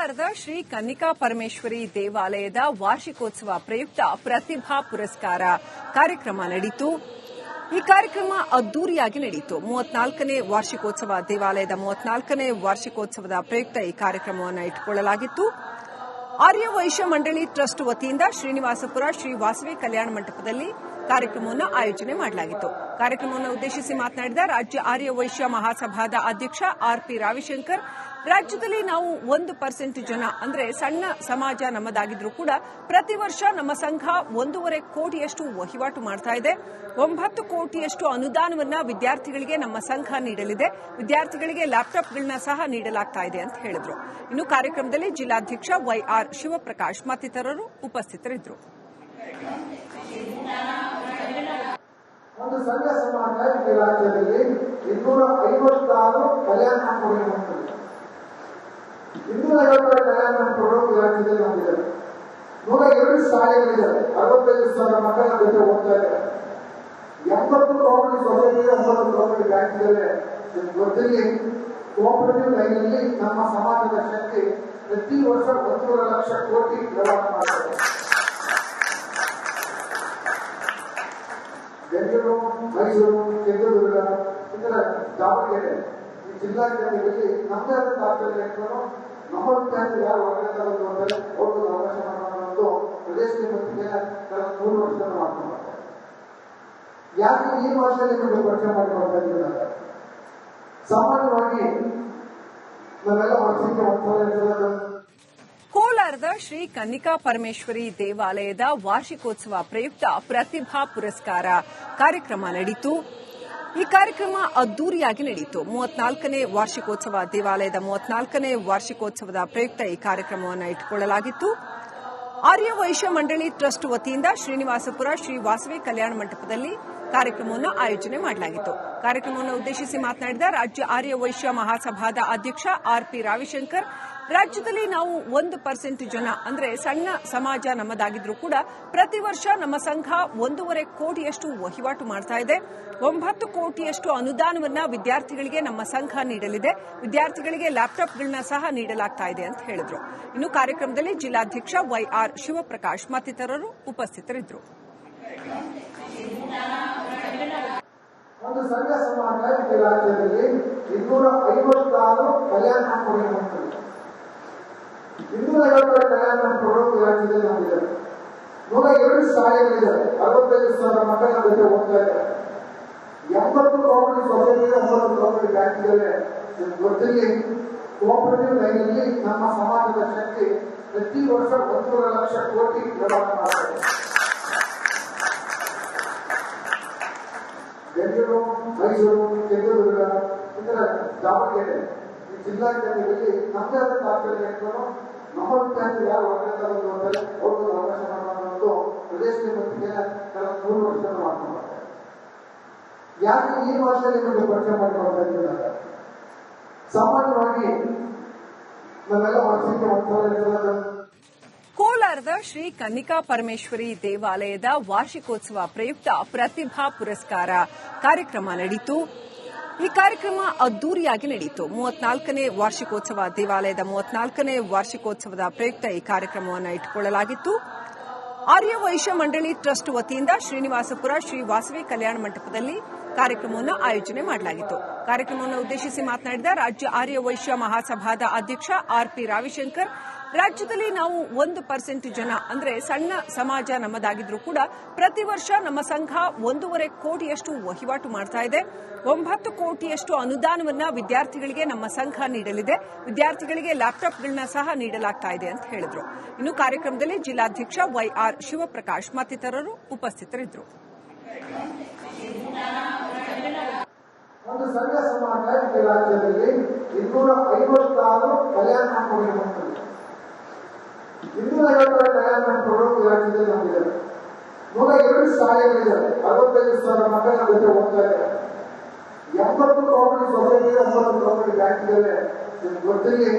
ಕೋಲಾರದ ಶ್ರೀ ಕನ್ನಿಕಾ ಪರಮೇಶ್ವರಿ ದೇವಾಲಯದ ವಾರ್ಷಿಕೋತ್ಸವ ಪ್ರಯುಕ್ತ ಪ್ರತಿಭಾ ಪುರಸ್ಕಾರ ಕಾರ್ಯಕ್ರಮ ನಡೆಯಿತು ಈ ಕಾರ್ಯಕ್ರಮ ಅದ್ದೂರಿಯಾಗಿ ನಡೆಯಿತು ಮೂವತ್ನಾಲ್ಕನೇ ವಾರ್ಷಿಕೋತ್ಸವ, ದೇವಾಲಯದ ಮೂವತ್ನಾಲ್ಕನೇ ವಾರ್ಷಿಕೋತ್ಸವದ ಪ್ರಯುಕ್ತ ಈ ಕಾರ್ಯಕ್ರಮವನ್ನು ಇಟ್ಟುಕೊಳ್ಳಲಾಗಿತ್ತು. ಆರ್ಯ ವೈಶ್ಯ ಮಂಡಳಿ ಟ್ರಸ್ಟ್ ವತಿಯಿಂದ ಶ್ರೀನಿವಾಸಪುರ ಶ್ರೀ ವಾಸವಿ ಕಲ್ಯಾಣ ಮಂಟಪದಲ್ಲಿ ಕಾರ್ಯಕ್ರಮವನ್ನು ಆಯೋಜನೆ ಮಾಡಲಾಗಿತ್ತು. ಕಾರ್ಯಕ್ರಮವನ್ನು ಉದ್ದೇಶಿಸಿ ಮಾತನಾಡಿದ ರಾಜ್ಯ ಆರ್ಯ ವೈಶ್ಯ ಮಹಾಸಭಾದ ಅಧ್ಯಕ್ಷ ಆರ್ ಪಿ ರಾವಿಶಂಕರ್ ರಾಜ್ಯದಲ್ಲಿ ನಾವು ಒಂದು ಪರ್ಸೆಂಟ್ ಜನ ಅಂದ್ರೆ ಸಣ್ಣ ಸಮಾಜ ನಮ್ಮದಾಗಿದ್ರೂ ಕೂಡ ಪ್ರತಿ ವರ್ಷ ನಮ್ಮ ಸಂಘ ಒಂದೂವರೆ ಕೋಟಿಯಷ್ಟು ವಹಿವಾಟು ಮಾಡ್ತಾ ಇದೆ. ಒಂಬತ್ತು ಕೋಟಿಯಷ್ಟು ಅನುದಾನವನ್ನ ವಿದ್ಯಾರ್ಥಿಗಳಿಗೆ ನಮ್ಮ ಸಂಘ ನೀಡಲಿದೆ. ವಿದ್ಯಾರ್ಥಿಗಳಿಗೆ ಲ್ಯಾಪ್ಟಾಪ್ಗಳನ್ನ ಸಹ ನೀಡಲಾಗ್ತಾ ಇದೆ ಅಂತ ಹೇಳಿದ್ರು. ಇನ್ನು ಕಾರ್ಯಕ್ರಮದಲ್ಲಿ ಜಿಲ್ಲಾಧ್ಯಕ್ಷ ವೈಆರ್ ಶಿವಪ್ರಕಾಶ್ ಮತ್ತಿತರರು ಉಪಸ್ಥಿತರಿದ್ದರು. ಒಂದು ಸಂಘ ಸಮಾಜ ಈ ರಾಜ್ಯದಲ್ಲಿ ಇನ್ನೂರ ಐವತ್ತಾರು ಇನ್ನೂರ ಐವತ್ತೈದು ನಮ್ಮ ಈ ರಾಜ್ಯದಲ್ಲಿ ಹೊಂದಿದೆ ನೂರ ಎರಡು ಶಾಲೆಗಳಿದ್ದಾವೆ. ಅರವತ್ತೈದು ಸಾವಿರ ಮಕ್ಕಳ ಜೊತೆ ಹೋಗ್ತಾ ಇದ್ದಾರೆ. ಎಂಬತ್ತು ಕೋಆಪರೇಟಿವ್ ಸೊಸೈಟಿ ಒಂಬತ್ತು ಕೋಆಪರೇಟಿವ್ ಬ್ಯಾಂಕ್ ಇದ್ದಾರೆ. ಗೊತ್ತಿರಲಿ ಕೋಆಪರೇಟಿವ್ ಲೈನಲ್ಲಿ ನಮ್ಮ ಸಮಾಜದ ಶಕ್ತಿ ಪ್ರತಿ ವರ್ಷ ಒಂದೂವರೆ ಲಕ್ಷ ಕೋಟಿ ವ್ಯವಹಾರ ಮಾಡ್ತಾರೆ. ಬೆಂಗಳೂರು, ಮೈಸೂರು, ಚಿತ್ರದುರ್ಗ ಇತರ ದಾವಣಗೆರೆ, ಈ ಜಿಲ್ಲಾಧಿಕಾರಿಗಳಲ್ಲಿ ನಮ್ಮದೇ ಆದ ಕಾರ್ಯಕ್ರಮ ಅವ್ರಿಗೆ ಅವಕಾಶ ಯಾಕೆ ಈ ವರ್ಷದಲ್ಲಿ ನಿಮಗೆ ಪರಿಚಯ ಮಾಡಿಕೊಳ್ತಾ ಸಾಮಾನ್ಯವಾಗಿ ನಾವೆಲ್ಲ ವರ್ಷಕ್ಕೆ ಒಂದ್ಸಲ ಕೋಲಾರದ ಶ್ರೀ ಕನ್ನಿಕಾ ಪರಮೇಶ್ವರಿ ದೇವಾಲಯದ ವಾರ್ಷಿಕೋತ್ಸವ ಪ್ರಯುಕ್ತ ಪ್ರತಿಭಾ ಪುರಸ್ಕಾರ ಕಾರ್ಯಕ್ರಮ ನಡೆಯಿತು ಈ ಕಾರ್ಯಕ್ರಮ ಅದ್ದೂರಿಯಾಗಿ ನಡೆಯಿತು. ಮೂವತ್ನಾಲ್ಕನೇ ವಾರ್ಷಿಕೋತ್ಸವ ದೇವಾಲಯದ ಮೂವತ್ನಾಲ್ಕನೇ ವಾರ್ಷಿಕೋತ್ಸವದ ಪ್ರಯುಕ್ತ ಈ ಕಾರ್ಯಕ್ರಮವನ್ನು ಇಟ್ಟುಕೊಳ್ಳಲಾಗಿತ್ತು. ಆರ್ಯ ವೈಶ್ಯ ಮಂಡಳಿ ಟ್ರಸ್ಟ್ ವತಿಯಿಂದ ಶ್ರೀನಿವಾಸಪುರ ಶ್ರೀ ವಾಸವಿ ಕಲ್ಯಾಣ ಮಂಟಪದಲ್ಲಿ ಕಾರ್ಯಕ್ರಮವನ್ನು ಆಯೋಜನೆ ಮಾಡಲಾಗಿತ್ತು. ಕಾರ್ಯಕ್ರಮವನ್ನು ಉದ್ದೇಶಿಸಿ ಮಾತನಾಡಿದ ರಾಜ್ಯ ಆರ್ಯ ವೈಶ್ಯ ಮಹಾಸಭಾದ ಅಧ್ಯಕ್ಷ ಆರ್ ಪಿ ರಾವಿಶಂಕರ್ ರಾಜ್ಯದಲ್ಲಿ ನಾವು ಒಂದು ಪರ್ಸೆಂಟ್ ಜನ, ಅಂದ್ರೆ ಸಣ್ಣ ಸಮಾಜ ನಮ್ಮದಾಗಿದ್ರೂ ಕೂಡ ಪ್ರತಿ ವರ್ಷ ನಮ್ಮ ಸಂಘ ಒಂದೂವರೆ ಕೋಟಿಯಷ್ಟು ವಹಿವಾಟು ಮಾಡ್ತಾ ಇದೆ. ಒಂಬತ್ತು ಕೋಟಿಯಷ್ಟು ಅನುದಾನವನ್ನ ವಿದ್ಯಾರ್ಥಿಗಳಿಗೆ ನಮ್ಮ ಸಂಘ ನೀಡಲಿದೆ. ವಿದ್ಯಾರ್ಥಿಗಳಿಗೆ ಲ್ಯಾಪ್ಟಾಪ್ಗಳನ್ನ ಸಹ ನೀಡಲಾಗ್ತಾ ಇದೆ ಅಂತ ಹೇಳಿದ್ರು. ಇನ್ನು ಕಾರ್ಯಕ್ರಮದಲ್ಲಿ ಜಿಲ್ಲಾಧ್ಯಕ್ಷ ವೈಆರ್ ಶಿವಪ್ರಕಾಶ್ ಮತ್ತಿತರರು ಉಪಸ್ಥಿತರಿದ್ದರು. ಒಂದು ಸಂಘ ಸಮಾಜ ರಾಜ್ಯದಲ್ಲಿ ಇನ್ನೂರ ಐವತ್ತಾರು ಕಲ್ಯಾಣ ಇನ್ನೂರ ಮಂಟಪಗಳು ಈ ರಾಜ್ಯದಲ್ಲಿ ಹೊಂದಿದೆ ನೂರ ಎರಡು ಅರವತ್ತೈದು ಸಾವಿರ ಮಕ್ಕಳ ಜೊತೆ ಓದ್ತಾ ಇದ್ದಾರೆ ಎಂಬತ್ತು ಕೋಆಪರೇಟಿವ್ ಸೊಸೈಟಿ ಒಂಬತ್ತು ಕೋಆಪರೇಟಿವ್ ಬ್ಯಾಂಕ್ ಇದ್ದಾರೆ ಗೊತ್ತಿರಲಿ ನಮ್ಮ ಸಮಾಜದ ಶಕ್ತಿ ಪ್ರತಿ ವರ್ಷ ಒಂದೂವರೆ ಲಕ್ಷ ಕೋಟಿ ವ್ಯವಹಾರ ಮಾಡ್ತಾರೆ ಬೆಂಗಳೂರು ಮೈಸೂರು ಚಿತ್ರದುರ್ಗ ಇತರ ದಾವಣಗೆರೆ ಈ ಜಿಲ್ಲಾಧಿಕಾರಿಗಳಲ್ಲಿ ನಮ್ಮದೇ ಆದ ಇಟ್ಕೊಂಡು ನಮ್ಮ ವಿದ್ಯಾರ್ಥಿ ಯಾರು ತಗೊಂಡು ಅವ್ರಿಗೆ ಅವಕಾಶ ಅನ್ನೋದು ಪ್ರದೇಶದ ಮಟ್ಟಿಗೆ ಕಳೆದ ಮೂರು ವರ್ಷದಿಂದ ಮಾಡ್ಕೊಂಡು. ಯಾಕೆ ಈ ವರ್ಷದಲ್ಲಿ ನಿಮಗೆ ಪರಿಚಯ ಇದ್ದೀವಿ ಸಾಮಾನ್ಯವಾಗಿ ನಾವೆಲ್ಲ ವರ್ಷಕ್ಕೆ ಒಂದ್ಸಲ ಕೋಲಾರದ ಶ್ರೀ ಕನ್ನಿಕಾ ಪರಮೇಶ್ವರಿ ದೇವಾಲಯದ ವಾರ್ಷಿಕೋತ್ಸವ ಪ್ರಯುಕ್ತ ಪ್ರತಿಭಾ ಪುರಸ್ಕಾರ ಕಾರ್ಯಕ್ರಮ ನಡೆಯಿತು ಈ ಕಾರ್ಯಕ್ರಮ ಅದ್ದೂರಿಯಾಗಿ ನಡೆಯಿತು. ಮೂವತ್ನಾಲ್ಕನೇ ವಾರ್ಷಿಕೋತ್ಸವ ದೇವಾಲಯದ ಮೂವತ್ನಾಲ್ಕನೇ ವಾರ್ಷಿಕೋತ್ಸವದ ಪ್ರಯುಕ್ತ ಈ ಕಾರ್ಯಕ್ರಮವನ್ನು ಇಟ್ಟುಕೊಳ್ಳಲಾಗಿತ್ತು. ಆರ್ಯ ವೈಶ್ಯ ಮಂಡಳಿ ಟ್ರಸ್ಟ್ ವತಿಯಿಂದ ಶ್ರೀನಿವಾಸಪುರ ಶ್ರೀ ವಾಸವಿ ಕಲ್ಯಾಣ ಮಂಟಪದಲ್ಲಿ ಕಾರ್ಯಕ್ರಮವನ್ನು ಆಯೋಜನೆ ಮಾಡಲಾಗಿತ್ತು. ಕಾರ್ಯಕ್ರಮವನ್ನು ಉದ್ದೇಶಿಸಿ ಮಾತನಾಡಿದ ರಾಜ್ಯ ಆರ್ಯ ವೈಶ್ಯ ಮಹಾಸಭಾದ ಅಧ್ಯಕ್ಷ ಆರ್ ಪಿ ರಾವಿಶಂಕರ್ ರಾಜ್ಯದಲ್ಲಿ ನಾವು ಒಂದು ಪರ್ಸೆಂಟ್ ಜನ, ಅಂದ್ರೆ ಸಣ್ಣ ಸಮಾಜ ನಮ್ಮದಾಗಿದ್ರೂ ಕೂಡ ಪ್ರತಿ ವರ್ಷ ನಮ್ಮ ಸಂಘ ಒಂದೂವರೆ ಕೋಟಿಯಷ್ಟು ವಹಿವಾಟು ಮಾಡ್ತಾ ಇದೆ. ಒಂಬತ್ತು ಕೋಟಿಯಷ್ಟು ಅನುದಾನವನ್ನ ವಿದ್ಯಾರ್ಥಿಗಳಿಗೆ ನಮ್ಮ ಸಂಘ ನೀಡಲಿದೆ. ವಿದ್ಯಾರ್ಥಿಗಳಿಗೆ ಲ್ಯಾಪ್ಟಾಪ್ಗಳನ್ನ ಸಹ ನೀಡಲಾಗ್ತಾ ಇದೆ ಅಂತ ಹೇಳಿದ್ರು. ಇನ್ನು ಕಾರ್ಯಕ್ರಮದಲ್ಲಿ ಜಿಲ್ಲಾಧ್ಯಕ್ಷ ವೈಆರ್ ಶಿವಪ್ರಕಾಶ್ ಮತ್ತಿತರರು ಉಪಸ್ಥಿತರಿದ್ದರು. ಒಂದು ಸಂಘ ಸಮಾಜ ಇಲಾಖೆಯಲ್ಲಿ ಇನ್ನೂರ ಐವತ್ತಾರು ಕಲ್ಯಾಣ ಇನ್ನೂರ ಐವತ್ತರ ಮಂಟಪಗಳು ಯಾಕೆ ರಾಜ್ಯದಲ್ಲಿ ಹೊಂದಿದೆ ನೂರ ಎರಡು ಶಾಲೆಗಳಿದ್ದಾವೆ ಅರವತ್ತೈದು ಸಾವಿರ ಮಕ್ಕಳ ಜೊತೆ ಹೋಗ್ತಾರೆ ಇದ್ದಾರೆ ಎಂಬತ್ತು ಕೋಆಪರೇಟಿವ್ ಸೊಸೈಟಿ ಎಂಬತ್ತು ಕೋಆಪರೇಟಿವ್ ಬ್ಯಾಂಕ್ ಇದೆ ಗೊತ್ತಿರಲಿ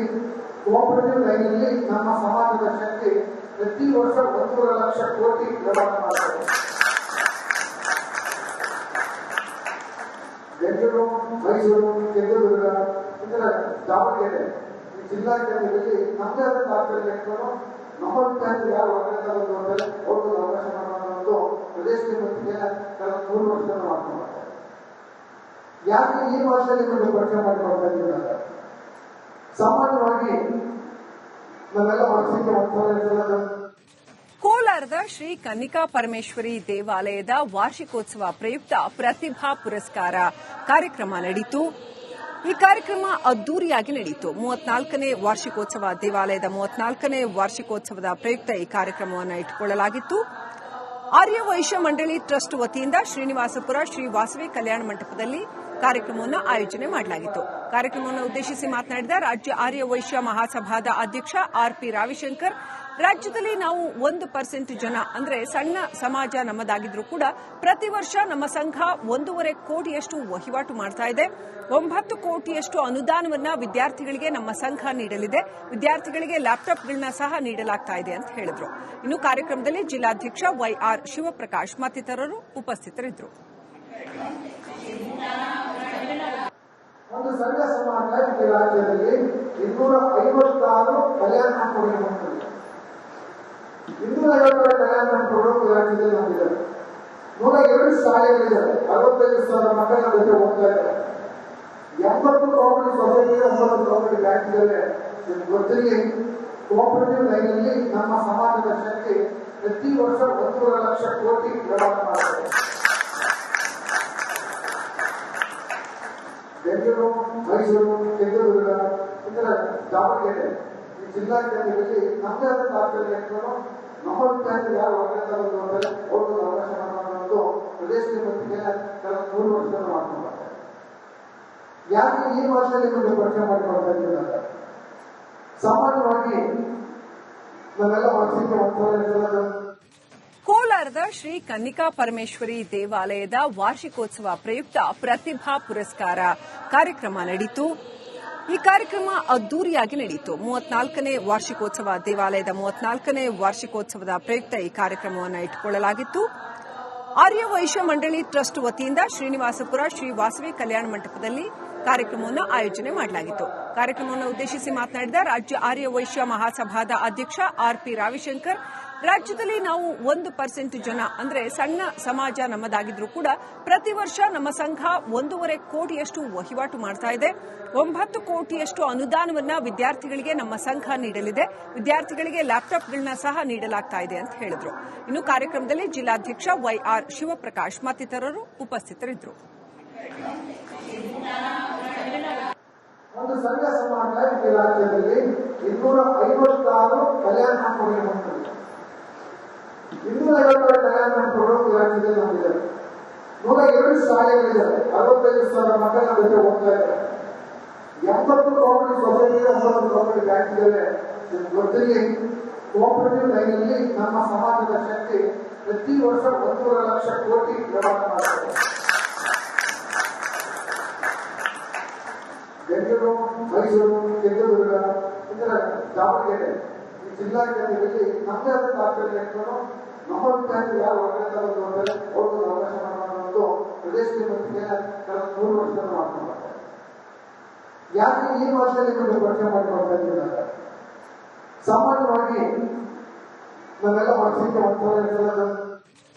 ಕೋಪರೇಟಿವ್ ಲೈನಲ್ಲಿ ನಮ್ಮ ಸಮಾಜದ ಶಕ್ತಿ ಪ್ರತಿ ವರ್ಷ ಒಂದೂವರೆ ಲಕ್ಷ ಕೋಟಿ ಪ್ರಮಾಣ ಮಾಡ್ತಾರೆ. ಬೆಂಗಳೂರು, ಮೈಸೂರು ಚಿತ್ರದುರ್ಗ ಇತರ ದಾವಣಗೆರೆ ಜಿಲ್ಲಾ ಕೇಂದ್ರದಲ್ಲಿ ನಮ್ಮದೇ ಆದ ನಮ್ಮ ವಿದ್ಯಾರ್ಥಿ ಯಾರು ಹೋಗ್ತಾರೆ ಅವ್ರಿಗೆ ಅವಕಾಶ ಅನ್ನೋದು ಪ್ರದೇಶದ ಮಟ್ಟಿಗೆ ಕಳೆದ ಮೂರು ವರ್ಷ ಯಾಕೆ ಈ ವರ್ಷದಲ್ಲಿ ನಿಮಗೆ ಪರಿಚಯ ಮಾಡಿಕೊಳ್ತಾ ಇದ್ದೀವಿ ಸಾಮಾನ್ಯವಾಗಿ ನಾವೆಲ್ಲ ವರ್ಷಕ್ಕೆ ಒಂದ್ಸಲ ಕೋಲಾರದ ಶ್ರೀ ಕನ್ನಿಕಾ ಪರಮೇಶ್ವರಿ ದೇವಾಲಯದ ವಾರ್ಷಿಕೋತ್ಸವ ಪ್ರಯುಕ್ತ ಪ್ರತಿಭಾ ಪುರಸ್ಕಾರ ಕಾರ್ಯಕ್ರಮ ನಡೆಯಿತು ಈ ಕಾರ್ಯಕ್ರಮ ಅದ್ದೂರಿಯಾಗಿ ನಡೆಯಿತು. ಮೂವತ್ನಾಲ್ಕನೇ ವಾರ್ಷಿಕೋತ್ಸವ ದೇವಾಲಯದ ಮೂವತ್ನಾಲ್ಕನೇ ವಾರ್ಷಿಕೋತ್ಸವದ ಪ್ರಯುಕ್ತ ಈ ಕಾರ್ಯಕ್ರಮವನ್ನು ಇಟ್ಟುಕೊಳ್ಳಲಾಗಿತ್ತು. ಆರ್ಯ ವೈಶ್ಯ ಮಂಡಳಿ ಟ್ರಸ್ಟ್ ವತಿಯಿಂದ ಶ್ರೀನಿವಾಸಪುರ ಶ್ರೀ ವಾಸವಿ ಕಲ್ಯಾಣ ಮಂಟಪದಲ್ಲಿ ಕಾರ್ಯಕ್ರಮವನ್ನು ಆಯೋಜನೆ ಮಾಡಲಾಗಿತ್ತು. ಕಾರ್ಯಕ್ರಮವನ್ನು ಉದ್ದೇಶಿಸಿ ಮಾತನಾಡಿದ ರಾಜ್ಯ ಆರ್ಯ ವೈಶ್ಯ ಮಹಾಸಭಾದ ಅಧ್ಯಕ್ಷ ಆರ್ ಪಿ ರಾವಿಶಂಕರ್ ರಾಜ್ಯದಲ್ಲಿ ನಾವು ಒಂದು ಪರ್ಸೆಂಟ್ ಜನ ಅಂದ್ರೆ ಸಣ್ಣ ಸಮಾಜ ನಮ್ಮದಾಗಿದ್ರೂ ಕೂಡ ಪ್ರತಿ ವರ್ಷ ನಮ್ಮ ಸಂಘ ಒಂದೂವರೆ ಕೋಟಿಯಷ್ಟು ವಹಿವಾಟು ಮಾಡ್ತಾ ಇದೆ. ಒಂಬತ್ತು ಕೋಟಿಯಷ್ಟು ಅನುದಾನವನ್ನ ವಿದ್ಯಾರ್ಥಿಗಳಿಗೆ ನಮ್ಮ ಸಂಘ ನೀಡಲಿದೆ. ವಿದ್ಯಾರ್ಥಿಗಳಿಗೆ ಲ್ಯಾಪ್ಟಾಪ್ಗಳನ್ನ ಸಹ ನೀಡಲಾಗ್ತಾ ಇದೆ ಅಂತ ಹೇಳಿದ್ರು. ಇನ್ನು ಕಾರ್ಯಕ್ರಮದಲ್ಲಿ ಜಿಲ್ಲಾಧ್ಯಕ್ಷ ವೈಆರ್ ಶಿವಪ್ರಕಾಶ್ ಮತ್ತಿತರರು ಉಪಸ್ಥಿತರಿದ್ದರು. ಒಂದು ಸಂಘ ಸಮಾಜ ಈ ರಾಜ್ಯದಲ್ಲಿ ಇನ್ನೂರ ಐವತ್ತಾರು ಕಲ್ಯಾಣ ಕೊಡುಗೆ ಹೊಂದಿದೆ. ಇನ್ನೂರ ಐವತ್ತಾರು ಕಲ್ಯಾಣ ಮಂಟಪಗಳು ಈ ರಾಜ್ಯದಲ್ಲಿ ಹೊಂದಿದ್ದಾರೆ ನೂರ ಎರಡು ಶಾಲೆಗಳಿದ್ದಾರೆ ಅರವತ್ತೈದು ಸಾವಿರ ಮಕ್ಕಳ ಜೊತೆ ಹೋಗ್ತಾ ಇದ್ದಾರೆ ಎಂಬತ್ತು ಕೋಆಪರೇಟಿವ್ ಸೊಸೈಟಿ ಒಂಬತ್ತು ಕೋಆಪರೇಟಿವ್ ಬ್ಯಾಂಕ್ ಇದ್ದಾರೆ ಗೊತ್ತಿರಲಿ ಕೋಆಪರೇಟಿವ್ ಲೈನಲ್ಲಿ ನಮ್ಮ ಸಮಾಜದ ಶಕ್ತಿ ಪ್ರತಿ ವರ್ಷ ಒಂದೂವರೆ ಲಕ್ಷ ಕೋಟಿ ವ್ಯವಹಾರ ಮಾಡ್ತಾರೆ ಬೆಂಗಳೂರು ಮೈಸೂರು ಬೆಂಗಳೂರು ಇತರ ದಾವಣಗೆರೆ ಈ ಜಿಲ್ಲಾ ಕೇಂದ್ರದಲ್ಲಿ ನಮ್ಮದೇ ಆದ ಯಾಕೆ ಈ ವರ್ಷದಲ್ಲಿ ಪರಿಚಯ ಮಾಡಿಕೊಳ್ತಾ ಅಂದ್ರೆ ಸಾಮಾನ್ಯವಾಗಿ ವರ್ಷಕ್ಕೆ ಕೋಲಾರದ ಶ್ರೀ ಕನ್ನಿಕಾ ಪರಮೇಶ್ವರಿ ದೇವಾಲಯದ ವಾರ್ಷಿಕೋತ್ಸವ ಪ್ರಯುಕ್ತ ಪ್ರತಿಭಾ ಪುರಸ್ಕಾರ ಕಾರ್ಯಕ್ರಮ ನಡೆಯಿತು ಈ ಕಾರ್ಯಕ್ರಮ ಅದ್ದೂರಿಯಾಗಿ ನಡೆಯಿತು. ಮೂವತ್ನಾಲ್ಕನೇ ವಾರ್ಷಿಕೋತ್ಸವ, ದೇವಾಲಯದ ಮೂವತ್ನಾಲ್ಕನೇ ವಾರ್ಷಿಕೋತ್ಸವದ ಪ್ರಯುಕ್ತ ಈ ಕಾರ್ಯಕ್ರಮವನ್ನು ಇಟ್ಟುಕೊಳ್ಳಲಾಗಿತ್ತು. ಆರ್ಯ ವೈಶ್ಯ ಮಂಡಳಿ ಟ್ರಸ್ಟ್ ವತಿಯಿಂದ ಶ್ರೀನಿವಾಸಪುರ ಶ್ರೀ ವಾಸವಿ ಕಲ್ಯಾಣ ಮಂಟಪದಲ್ಲಿ ಕಾರ್ಯಕ್ರಮವನ್ನು ಆಯೋಜನೆ ಮಾಡಲಾಗಿತ್ತು. ಕಾರ್ಯಕ್ರಮವನ್ನು ಉದ್ದೇಶಿಸಿ ಮಾತನಾಡಿದ ರಾಜ್ಯ ಆರ್ಯ ವೈಶ್ಯ ಮಹಾಸಭಾದ ಅಧ್ಯಕ್ಷ ಆರ್ ಪಿ ರಾವಿಶಂಕರ್ ರಾಜ್ಯದಲ್ಲಿ ನಾವು ಒಂದು ಪರ್ಸೆಂಟ್ ಜನ, ಅಂದ್ರೆ ಸಣ್ಣ ಸಮಾಜ ನಮ್ಮದಾಗಿದ್ರೂ ಕೂಡ ಪ್ರತಿ ವರ್ಷ ನಮ್ಮ ಸಂಘ ಒಂದೂವರೆ ಕೋಟಿಯಷ್ಟು ವಹಿವಾಟು ಮಾಡ್ತಾ ಇದೆ. ಒಂಬತ್ತು ಕೋಟಿಯಷ್ಟು ಅನುದಾನವನ್ನ ವಿದ್ಯಾರ್ಥಿಗಳಿಗೆ ನಮ್ಮ ಸಂಘ ನೀಡಲಿದೆ. ವಿದ್ಯಾರ್ಥಿಗಳಿಗೆ ಲ್ಯಾಪ್ಟಾಪ್ಗಳನ್ನ ಸಹ ನೀಡಲಾಗ್ತಾ ಇದೆ ಅಂತ ಹೇಳಿದ್ರು. ಇನ್ನು ಕಾರ್ಯಕ್ರಮದಲ್ಲಿ ಜಿಲ್ಲಾಧ್ಯಕ್ಷ ವೈಆರ್ ಶಿವಪ್ರಕಾಶ್ ಮತ್ತಿತರರು ಉಪಸ್ಥಿತರಿದ್ದರು. ಒಂದು ಸಂಘ ಸಮಾಜ ರಾಜ್ಯದಲ್ಲಿ ಇನ್ನೂರ ಐವತ್ತಾರು ಕಲ್ಯಾಣ ಮಂಟಪಗಳು ಹೊಂದಿದೆ ಇನ್ನೂರ ಐವತ್ತಾರು ಕಲ್ಯಾಣ ನಮಗೆ ನೂರ ಎರಡು ಶಾಲೆಗಳಿದ್ದಾರೆ ಅರವತ್ತೈದು ಸಾವಿರ ಮಕ್ಕಳ ಜೊತೆ ಹೋಗ್ತಾ ಇದ್ದಾರೆ. ಎಂಬತ್ತು ಕೋಆಪರೇಟಿವ್ ಸೊಸೈಟಿ ಕೋಆಪರೇಟಿವ್ ಬ್ಯಾಂಕ್ ಇದೆ ಗೊತ್ತಿರಲಿ ಕೋಆಪರೇಟಿವ್ ಲೈನಲ್ಲಿ ನಮ್ಮ ಸಮಾಜದ ಶಕ್ತಿ ಪ್ರತಿ ವರ್ಷ ಒಂದೂವರೆ ಲಕ್ಷ ಕೋಟಿ ವ್ಯವಹಾರ ಮಾಡ್ತಾರೆ. ಬೆಂಗಳೂರು, ಮೈಸೂರು ಚಿತ್ರದುರ್ಗ ಇತರ ದಾವಣಗೆರೆ ಈ ಜಿಲ್ಲಾ ಕೇಂದ್ರದಲ್ಲಿ ನಮ್ಮದೇ ಆದ ತಾತ್ಪರ್ಯ ಇಟ್ಕೊಂಡು ನಮ್ಮ ವಿದ್ಯಾರ್ಥಿ ಯಾರು ಹೊರಗಡೆ ತಗೊಂಡು ಹೋಗ್ತಾರೆ ಅವ್ರಿಗೆ ಅವಕಾಶ ಮಾಡುವಂತೂ ಪ್ರದೇಶದ ಮಟ್ಟಿಗೆ ಕಳೆದ ಮೂರು ವರ್ಷ ಮಾಡ್ಕೊಂಡು ಬರ್ತಾರೆ. ಯಾಕೆ ಈ ವರ್ಷದಲ್ಲಿ ಒಂದು ಪರಿಚಯ ಮಾಡಿಕೊಡ್ತಾ ಇದ್ದಾರೆ? ಸಾಮಾನ್ಯವಾಗಿ ನಾವೆಲ್ಲ ವರ್ಷಕ್ಕೆ ಇರ್ತದೆ